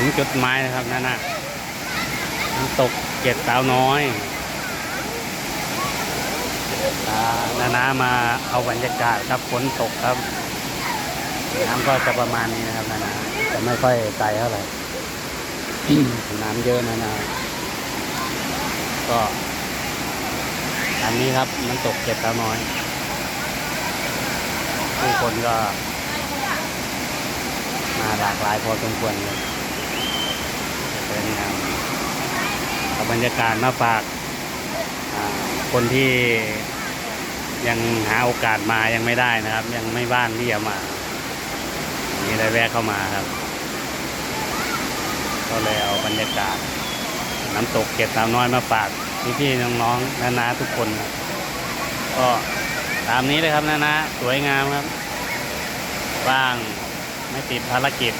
ถึงจุดหมายนะครับนั่นนะน้ำตกเจ็ดสาวน้อยนานามาเอาบรรยากาศครับฝนตกครับ น้ำก็จะประมาณนี้นะครับนานาจะไม่ค่อยไกลเท่าไหร่น้ำเยอะนะนาก็อันนี้ครับน้ำตกเจ็ดสาวน้อยผู้คนก็มาหลากหลายพอสมควรเลย วยงามเอาบรรยากาศมาฝากคนที่ยังหาโอกาสมายังไม่ได้นะครับ ยังไม่บ้านที่จะมานี่เลยแวะเข้ามาครับ ก็เลยเอาบรรยากาศ น้ำตกเก็บสาวน้อยมาฝากพี่ๆน้องๆนานาทุกคนครับก็ตามนี้เลยครับนานาสวยงามครับว่างไม่ติดภารกิจ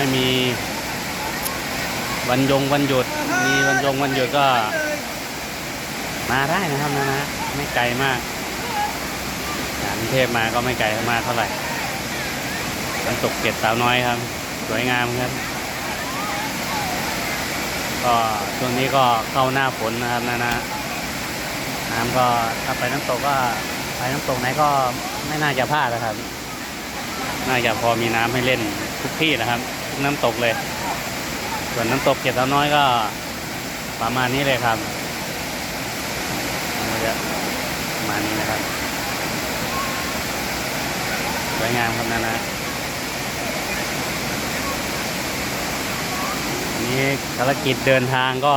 ไม่มีวันยงวันหยุด มีวันยงวันหยุดก็ มาได้นะครับนะนะไม่ไกลมากจากกรุงเทพมาก็ไม่ไกลมากเท่าไหร่มันตกเก็ดสาวน้อยครับ สวยงามครับ ก็ช่วงนี้ก็เข้าหน้าฝนนะครับนะนะน้ำก็ถ้าไปน้ำตกก็ไปน้ำตกไหนก็ไม่น่าจะพลาดนะครับ น่าจะพอมีน้ำให้เล่นทุกที่นะครับ น้ำตกเลย ส่วนน้ำตกเก็ดสาวน้อยก็ประมาณนี้เลยครับประมาณนี้นะครับสวยงามครับนะนะนี้ภารกิจเดินทางก็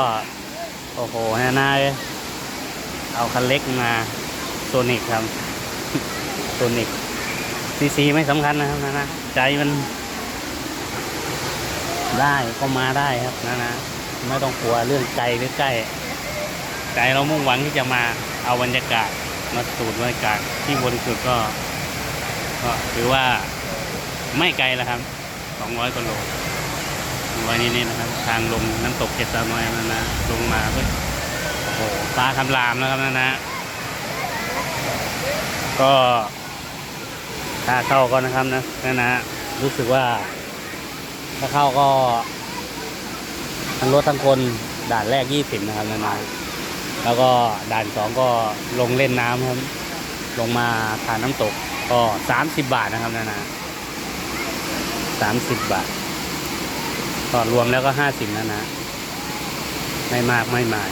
โอ้โหนานาเลยเอาคันเล็กมาโซนิกครับโซนิกซีซีไม่สำคัญนะครับนะนะใจมัน ได้ก็มาได้ครับนะนะไม่ต้องกลัวเรื่องไกลหรือใกล้ใจเรามุ่งหวังที่จะมาเอาบรรยากาศมาสูดบรรยากาศที่บนสุดก็ก็ถือว่าไม่ไกลแล้วครับ 200กิโลร้อยนิดๆนะครับ ทางลงน้ำตกเจ็ดสาวน้อยนะนะลงมาเพื่อโอ้โหฟ้าคำรามแล้วครับนะนะ ก็ค่าเข้าก็นะครับนะนะนะรู้สึกว่า ถ้าเข้าก็ทั้งรถทั้งคนด่านแรกยี่สิบนะครับนะนะแล้วก็ด่านสองก็ลงเล่นน้ำครับ ลงมาทานน้ำตกก็สามสิบบาทนะครับนะนะสามสิบบาทก็รวมแล้วก็ห้าสิบนะนะ ไม่มากไม่มาย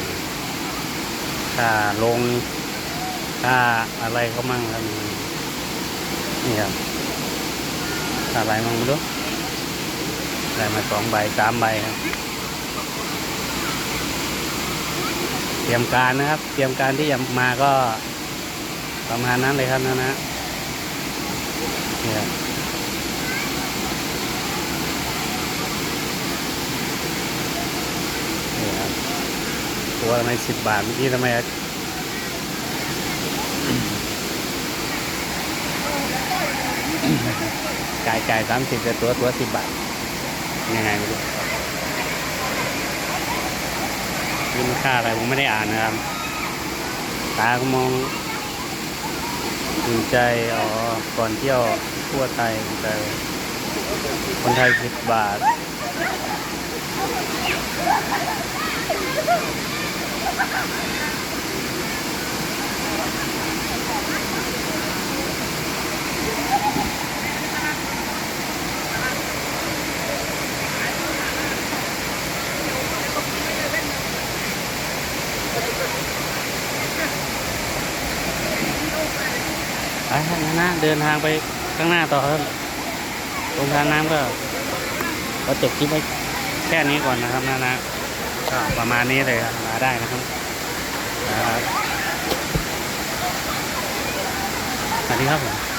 ค่าลงค่าอะไรก็มั่งครับนี่ครับอะไรมั่งไม่รู้ ได้มาสองใบสามใบครับ เตรียมการนะครับ เตรียมการที่จะมาก็ประมาณนั้นเลยครับนะนะนี่ครับนี่ครับตัวทำไมสิบบาทเมื่อกี้ทำไมจ่ายจ่ายสามสิบแต่ตัวตัวสิบบาท ยังไงไม่รู้นี่มันค่าอะไรผมไม่ได้อ่านนะครับ ตาก็มองดึงใจ อ๋อ ก่อนเที่ยวทั่วไทยใจ คนไทยสิบบาท ไปครับนะนะเดินทางไปข้างหน้าต่อครับตรงทางน้ำก็ก็จบคลิปไว้แค่นี้ก่อนนะครับนะนะก็ประมาณนี้เลยครับมาได้นะครับครับสวัสดีครับผม